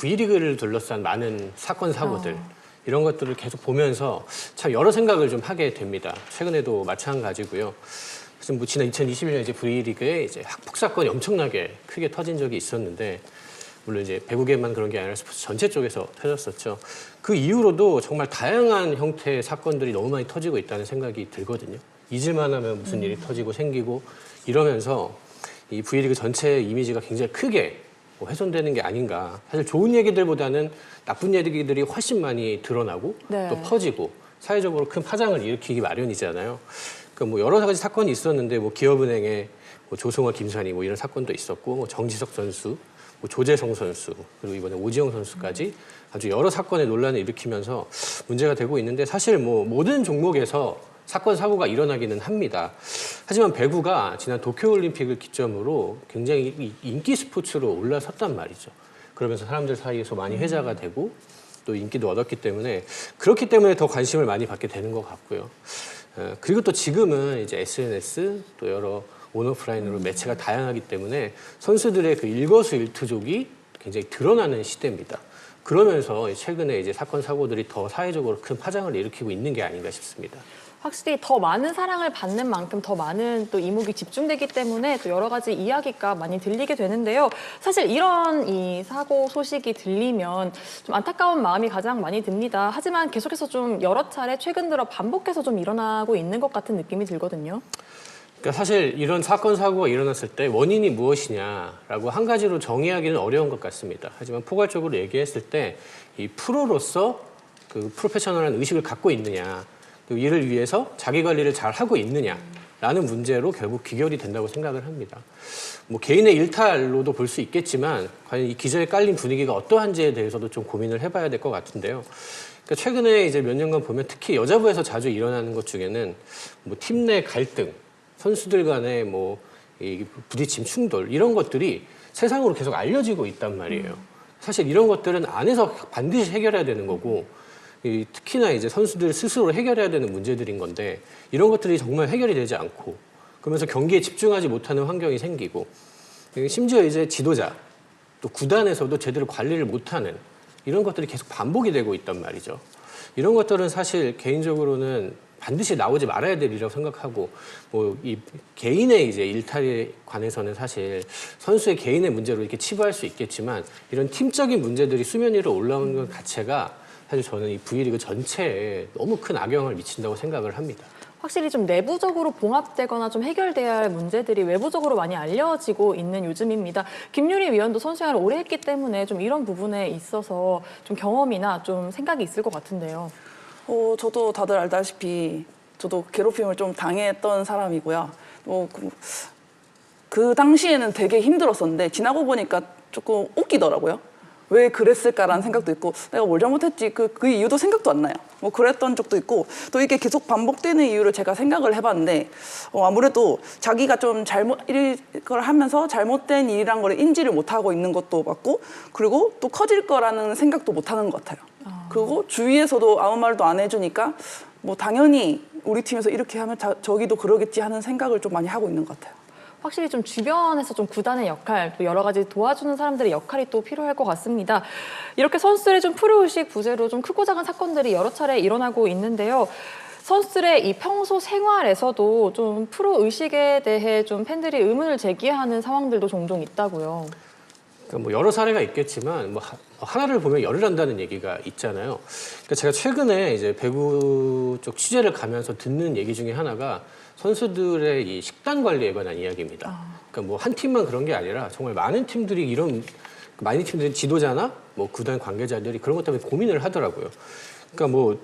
V리그를 둘러싼 많은 사건 사고들 이런 것들을 계속 보면서 참 여러 생각을 좀 하게 됩니다. 최근에도 마찬가지고요. 그래서 뭐 지난 2021년 이제 V리그에 이제 학폭 사건이 엄청나게 크게 터진 적이 있었는데 물론 이제 배구계만 그런 게 아니라 스포츠 전체 쪽에서 터졌었죠. 그 이후로도 정말 다양한 형태의 사건들이 너무 많이 터지고 있다는 생각이 들거든요. 잊을만 하면 무슨 일이 터지고 생기고 이러면서 이 V리그 전체의 이미지가 굉장히 크게 뭐 훼손되는 게 아닌가. 사실 좋은 얘기들보다는 나쁜 얘기들이 훨씬 많이 드러나고 네. 또 퍼지고 사회적으로 큰 파장을 일으키기 마련이잖아요. 그러니까 뭐 여러 가지 사건이 있었는데 뭐 기업은행에 뭐 조성화, 김산이 뭐 이런 사건도 있었고 뭐 정지석 선수, 뭐 조재성 선수 그리고 이번에 오지영 선수까지 아주 여러 사건의 논란을 일으키면서 문제가 되고 있는데 사실 뭐 모든 종목에서 사건 사고가 일어나기는 합니다. 하지만 배구가 지난 도쿄올림픽을 기점으로 굉장히 이- 인기 스포츠로 올라섰단 말이죠. 그러면서 사람들 사이에서 많이 회자가 되고 또 인기도 얻었기 때문에 그렇기 때문에 더 관심을 많이 받게 되는 것 같고요. 어, 그리고 또 지금은 이제 SNS 또 여러 온오프라인으로 매체가 다양하기 때문에 선수들의 그 일거수일투족이 굉장히 드러나는 시대입니다. 그러면서 최근에 이제 사건 사고들이 더 사회적으로 큰 파장을 일으키고 있는 게 아닌가 싶습니다. 확실히 더 많은 사랑을 받는 만큼 더 많은 또 이목이 집중되기 때문에 또 여러 가지 이야기가 많이 들리게 되는데요. 사실 이런 이 사고 소식이 들리면 좀 안타까운 마음이 가장 많이 듭니다. 하지만 계속해서 좀 여러 차례 최근 들어 반복해서 좀 일어나고 있는 것 같은 느낌이 들거든요. 그러니까 사실 이런 사건 사고가 일어났을 때 원인이 무엇이냐라고 한 가지로 정의하기는 어려운 것 같습니다. 하지만 포괄적으로 얘기했을 때 이 프로로서 그 프로페셔널한 의식을 갖고 있느냐, 또 이를 위해서 자기 관리를 잘 하고 있느냐라는 문제로 결국 귀결이 된다고 생각을 합니다. 뭐 개인의 일탈로도 볼 수 있겠지만 과연 이 기저에 깔린 분위기가 어떠한지에 대해서도 좀 고민을 해봐야 될 것 같은데요. 그러니까 최근에 이제 몇 년간 보면 특히 여자부에서 자주 일어나는 것 중에는 뭐 팀 내 갈등, 선수들 간의 뭐 이 부딪힘 충돌 이런 것들이 세상으로 계속 알려지고 있단 말이에요. 사실 이런 것들은 안에서 반드시 해결해야 되는 거고 이 특히나 이제 선수들 스스로 해결해야 되는 문제들인 건데 이런 것들이 정말 해결이 되지 않고 그러면서 경기에 집중하지 못하는 환경이 생기고 심지어 이제 지도자 또 구단에서도 제대로 관리를 못하는 이런 것들이 계속 반복이 되고 있단 말이죠. 이런 것들은 사실 개인적으로는 반드시 나오지 말아야 될 일이라고 생각하고 뭐 이 개인의 이제 일탈에 관해서는 사실 선수의 개인의 문제로 이렇게 치부할 수 있겠지만 이런 팀적인 문제들이 수면 위로 올라오는 것 자체가 사실 저는 이 V리그 전체에 너무 큰 악영향을 미친다고 생각을 합니다. 확실히 좀 내부적으로 봉합되거나 좀 해결돼야 할 문제들이 외부적으로 많이 알려지고 있는 요즘입니다. 김유리 위원도 선수 생활을 오래 했기 때문에 좀 이런 부분에 있어서 좀 경험이나 좀 생각이 있을 것 같은데요. 어, 저도 다들 알다시피 저도 괴롭힘을 좀 당했던 사람이고요. 뭐, 그, 그 당시에는 되게 힘들었었는데 지나고 보니까 조금 웃기더라고요. 왜 그랬을까라는 생각도 있고 내가 뭘 잘못했지 그, 그 이유도 생각도 안 나요. 뭐 그랬던 적도 있고 또 이게 계속 반복되는 이유를 제가 생각을 해봤는데 어, 아무래도 자기가 좀 잘못 이걸 하면서 잘못된 일이란 걸 인지를 못하고 있는 것도 맞고 그리고 또 커질 거라는 생각도 못하는 것 같아요. 그리고 주위에서도 아무 말도 안 해주니까 뭐 당연히 우리 팀에서 이렇게 하면 자- 저기도 그러겠지 하는 생각을 좀 많이 하고 있는 것 같아요. 확실히 좀 주변에서 좀 구단의 역할, 또 여러 가지 도와주는 사람들의 역할이 또 필요할 것 같습니다. 이렇게 선수들의 좀 프로의식 부재로 좀 크고 작은 사건들이 여러 차례 일어나고 있는데요. 선수들의 이 평소 생활에서도 좀 프로 의식에 대해 좀 팬들이 의문을 제기하는 상황들도 종종 있다고요. 그러니까 뭐 여러 사례가 있겠지만 뭐 하- 하나를 보면 열을 한다는 얘기가 있잖아요. 그러니까 제가 최근에 이제 배구 쪽 취재를 가면서 듣는 얘기 중에 하나가 선수들의 이 식단 관리에 관한 이야기입니다. 그러니까 뭐 한 팀만 그런 게 아니라 정말 많은 팀들이 이런 많은 팀들이 지도자나 뭐 구단 관계자들이 그런 것 때문에 고민을 하더라고요. 그러니까 뭐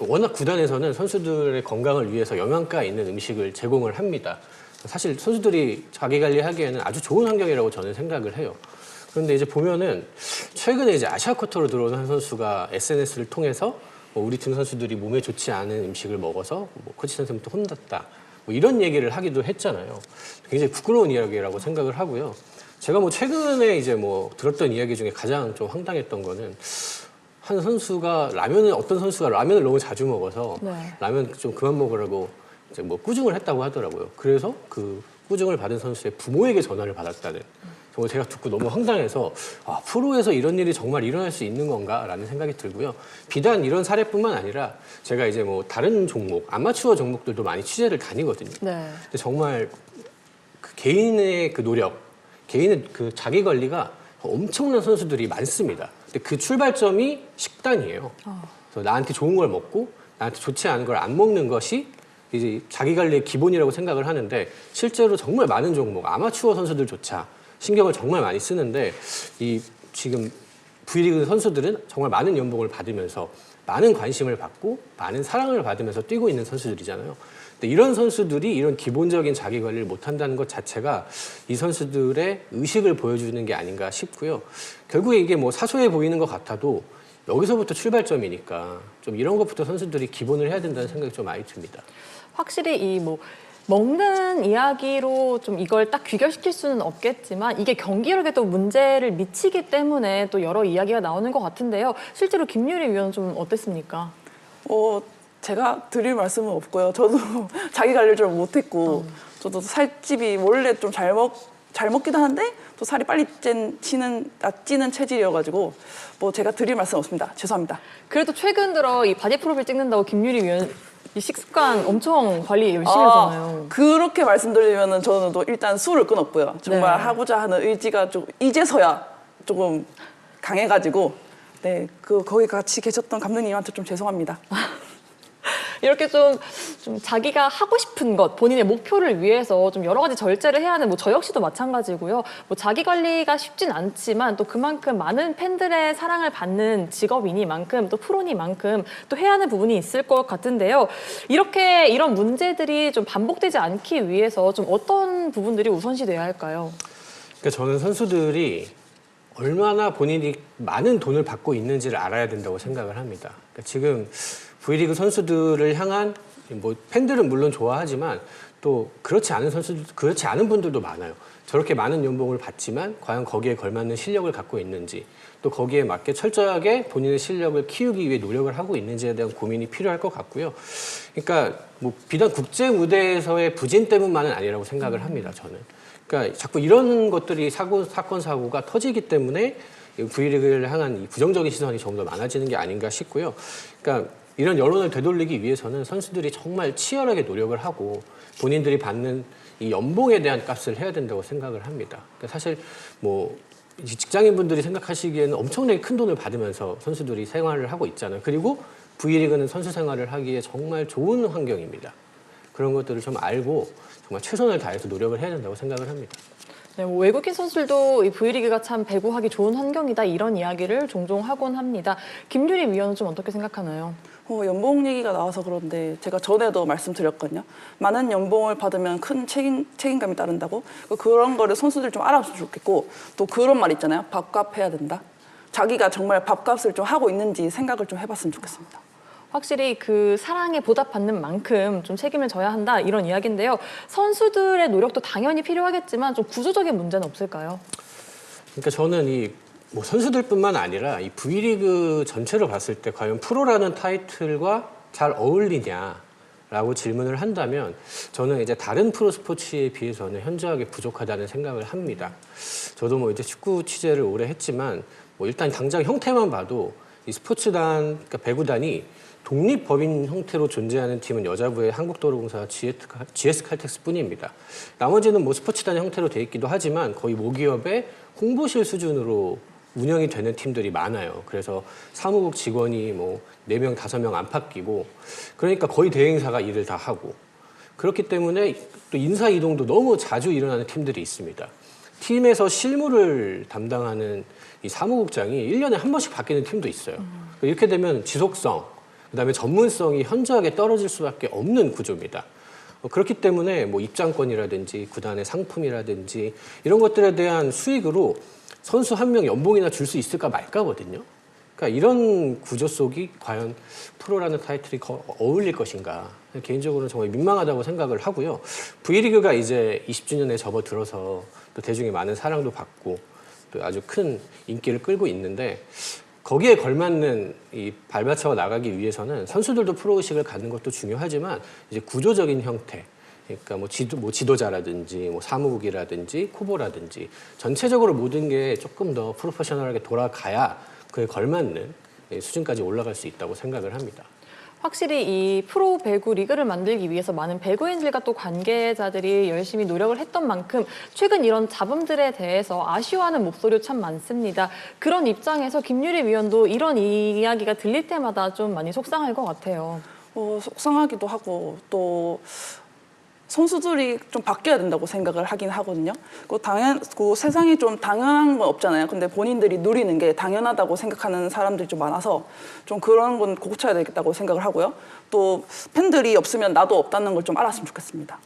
워낙 구단에서는 선수들의 건강을 위해서 영양가 있는 음식을 제공을 합니다. 사실 선수들이 자기 관리하기에는 아주 좋은 환경이라고 저는 생각을 해요. 그런데 이제 보면은 최근에 이제 아시아 쿼터로 들어온 한 선수가 SNS를 통해서 뭐 우리 팀 선수들이 몸에 좋지 않은 음식을 먹어서 뭐 코치 선생님부터 혼났다. 뭐 이런 얘기를 하기도 했잖아요. 굉장히 부끄러운 이야기라고 생각을 하고요. 제가 뭐 최근에 이제 뭐 들었던 이야기 중에 가장 좀 황당했던 거는 한 선수가 라면을 어떤 선수가 라면을 너무 자주 먹어서 네. 라면 좀 그만 먹으라고 이제 뭐 꾸중을 했다고 하더라고요. 그래서 그 꾸중을 받은 선수의 부모에게 전화를 받았다는 정말 제가 듣고 너무 황당해서 아, 프로에서 이런 일이 정말 일어날 수 있는 건가라는 생각이 들고요. 비단 이런 사례뿐만 아니라 제가 이제 뭐 다른 종목, 아마추어 종목들도 많이 취재를 다니거든요. 네. 근데 정말 그 개인의 그 노력, 개인의 그 자기 관리가 엄청난 선수들이 많습니다. 근데 그 출발점이 식단이에요. 그래서 나한테 좋은 걸 먹고 나한테 좋지 않은 걸 안 먹는 것이 이제 자기 관리의 기본이라고 생각을 하는데 실제로 정말 많은 종목 아마추어 선수들조차 신경을 정말 많이 쓰는데 이 지금 V리그 선수들은 정말 많은 연봉을 받으면서 많은 관심을 받고 많은 사랑을 받으면서 뛰고 있는 선수들이잖아요. 근데 이런 선수들이 이런 기본적인 자기 관리를 못 한다는 것 자체가 이 선수들의 의식을 보여주는 게 아닌가 싶고요. 결국에 이게 뭐 사소해 보이는 것 같아도 여기서부터 출발점이니까 좀 이런 것부터 선수들이 기본을 해야 된다는 생각이 좀 많이 듭니다. 확실히 이뭐 먹는 이야기로 좀 이걸 딱 귀결시킬 수는 없겠지만 이게 경기력에 또 문제를 미치기 때문에 또 여러 이야기가 나오는 것 같은데요. 실제로 김유리 위원은 좀 어땠습니까? 어, 제가 드릴 말씀은 없고요. 저도 자기 관리를 좀 못했고, 저도 살집이 원래 좀 잘 먹, 잘 먹기도 하는데, 또 살이 빨리 찐, 치는, 아, 찌는 체질이어가지고, 뭐 제가 드릴 말씀 없습니다. 죄송합니다. 그래도 최근 들어 이 바디 프로필 찍는다고 김유리 위원 이 식습관 엄청 관리 열심히 하잖아요. 아, 그렇게 말씀드리면은 저는 또 일단 술을 끊었고요. 정말 네. 하고자 하는 의지가 좀 이제서야 조금 강해가지고, 네, 그 거기 같이 계셨던 감독님한테 좀 죄송합니다. 이렇게 좀, 좀 자기가 하고 싶은 것, 본인의 목표를 위해서 좀 여러 가지 절제를 해야 하는 뭐 저 역시도 마찬가지고요. 뭐 자기 관리가 쉽진 않지만 또 그만큼 많은 팬들의 사랑을 받는 직업이니만큼 또 프로니만큼 또 해야 하는 부분이 있을 것 같은데요. 이렇게 이런 문제들이 좀 반복되지 않기 위해서 좀 어떤 부분들이 우선시 돼야 할까요? 그러니까 저는 선수들이 얼마나 본인이 많은 돈을 받고 있는지를 알아야 된다고 생각을 합니다. 그러니까 지금 V리그 선수들을 향한 뭐 팬들은 물론 좋아하지만 또 그렇지 않은 선수들, 그렇지 않은 분들도 많아요. 저렇게 많은 연봉을 받지만 과연 거기에 걸맞는 실력을 갖고 있는지 또 거기에 맞게 철저하게 본인의 실력을 키우기 위해 노력을 하고 있는지에 대한 고민이 필요할 것 같고요. 그러니까 뭐 비단 국제 무대에서의 부진 때문만은 아니라고 생각을 합니다. 저는. 그러니까 자꾸 이런 것들이 사고 사건 사고가 터지기 때문에 이 V리그를 향한 이 부정적인 시선이 조금 더 많아지는 게 아닌가 싶고요. 그러니까 이런 여론을 되돌리기 위해서는 선수들이 정말 치열하게 노력을 하고 본인들이 받는 이 연봉에 대한 값을 해야 된다고 생각을 합니다. 그러니까 사실 뭐이 직장인분들이 생각하시기에는 엄청나게 큰 돈을 받으면서 선수들이 생활을 하고 있잖아요. 그리고 V리그는 선수 생활을 하기에 정말 좋은 환경입니다. 그런 것들을 좀 알고 정말 최선을 다해서 노력을 해야 된다고 생각을 합니다. 네, 뭐 외국인 선수들도 이 V리그가 참 배구하기 좋은 환경이다 이런 이야기를 종종 하곤 합니다. 김유리 위원은 좀 어떻게 생각하나요? 어, 연봉 얘기가 나와서 그런데 제가 전에도 말씀드렸거든요. 많은 연봉을 받으면 큰 책임, 책임감이 따른다고. 그- 그런 거를 선수들 좀 알아줬으면 좋겠고 또 그런 말 있잖아요. 밥값 해야 된다. 자기가 정말 밥값을 좀 하고 있는지 생각을 좀 해봤으면 좋겠습니다. 확실히 그 사랑에 보답받는 만큼 좀 책임을 져야 한다 이런 이야기인데요. 선수들의 노력도 당연히 필요하겠지만 좀 구조적인 문제는 없을까요? 그러니까 저는 이 뭐 선수들뿐만 아니라 이 V리그 전체로 봤을 때 과연 프로라는 타이틀과 잘 어울리냐라고 질문을 한다면 저는 이제 다른 프로 스포츠에 비해서는 현저하게 부족하다는 생각을 합니다. 저도 뭐 이제 축구 취재를 오래 했지만 뭐 일단 당장 형태만 봐도 이 스포츠단 그러니까 배구단이 독립법인 형태로 존재하는 팀은 여자부의 한국도로공사 GS 칼텍스뿐입니다. 나머지는 뭐 스포츠단 형태로 돼 있기도 하지만 거의 모기업의 홍보실 수준으로 운영이 되는 팀들이 많아요. 그래서 사무국 직원이 뭐네명 다섯 명 안팎이고 그러니까 거의 대행사가 일을 다 하고 그렇기 때문에 또 인사 이동도 너무 자주 일어나는 팀들이 있습니다. 팀에서 실무를 담당하는 이 사무국장이 1년에 한 번씩 바뀌는 팀도 있어요. 이렇게 되면 지속성, 그다음에 전문성이 현저하게 떨어질 수밖에 없는 구조입니다. 어, 그렇기 때문에 뭐 입장권이라든지 구단의 상품이라든지 이런 것들에 대한 수익으로 선수 한 명 연봉이나 줄 수 있을까 말까거든요. 그러니까 이런 구조 속이 과연 프로라는 타이틀이 거- 어울릴 것인가 개인적으로는 정말 민망하다고 생각을 하고요. V리그가 이제 20주년에 접어들어서 또 대중의 많은 사랑도 받고 또 아주 큰 인기를 끌고 있는데 거기에 걸맞는 이 발맞춰 나가기 위해서는 선수들도 프로의식을 갖는 것도 중요하지만 이제 구조적인 형태 그러니까 뭐 지도 뭐 지도자라든지 뭐 사무국이라든지 후보라든지 전체적으로 모든 게 조금 더 프로페셔널하게 돌아가야 그에 걸맞는 예, 수준까지 올라갈 수 있다고 생각을 합니다. 확실히 이 프로 배구 리그를 만들기 위해서 많은 배구인들과 또 관계자들이 열심히 노력을 했던 만큼 최근 이런 잡음들에 대해서 아쉬워하는 목소리 참 많습니다. 그런 입장에서 김유리 위원도 이런 이야기가 들릴 때마다 좀 많이 속상할 것 같아요. 어, 속상하기도 하고 또 선수들이 좀 바뀌어야 된다고 생각을 하긴 하거든요. 그 당연, 그 세상에 좀 당연한 건 없잖아요. 근데 본인들이 누리는 게 당연하다고 생각하는 사람들이 좀 많아서 좀 그런 건 고쳐야 되겠다고 생각을 하고요. 또 팬들이 없으면 나도 없다는 걸 좀 알았으면 좋겠습니다.